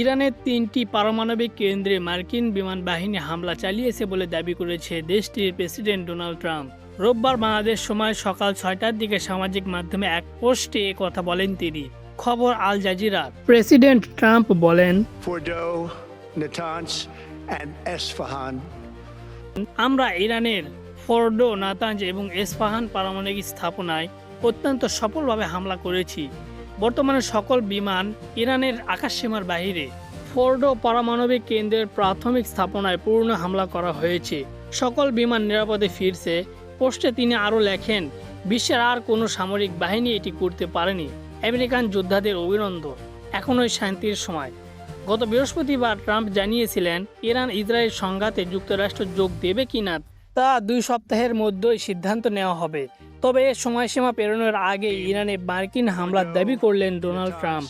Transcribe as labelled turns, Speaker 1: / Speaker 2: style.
Speaker 1: ইরানের তিনটি পারমাণবিক কেন্দ্রে মার্কিন বিমান বাহিনী হামলা চালিয়েছে বলে দাবি করেছে দেশটির প্রেসিডেন্ট ডোনাল্ড ট্রাম্প। রোববার বাংলাদেশ সময় সকাল ছয়টার দিকে সামাজিক মাধ্যমে এক পোস্টে এ কথা বলেন তিনি। খবর আল জাজিরা। প্রেসিডেন্ট ট্রাম্প বলেন আমরা ইরানের ফোর্ডো নাতাঞ্জ এবং এসফাহান পারমাণবিক স্থাপনায় অত্যন্ত সফলভাবে হামলা করেছি। বর্তমানে সকল বিমান ইরানের আকাশসীমার বাইরে ফোর্ডো পারমাণবিক কেন্দ্রের প্রাথমিক স্থাপনায় পূর্ণ হামলা করা হয়েছে। সকল বিমান নিরাপদে ফিরছে। পোস্টে তিনি আরও লেখেন, বিশ্বের আর কোনো সামরিক বাহিনী এটি করতে পারেনি। আমেরিকান যোদ্ধাদের অভিনন্দন। এখনই শান্তির সময়। গত বৃহস্পতিবার ট্রাম্প জানিয়েছিলেন, ইরান ইসরায়েল সংঘাতে যুক্তরাষ্ট্র যোগ দেবে কিনা তা দুই সপ্তাহের মধ্যেই সিদ্ধান্ত নেওয়া হবে। তবে এ সময়সীমা পেরোনোর আগে ইরানে মার্কিন হামলার দাবি করলেন ডোনাল্ড ট্রাম্প।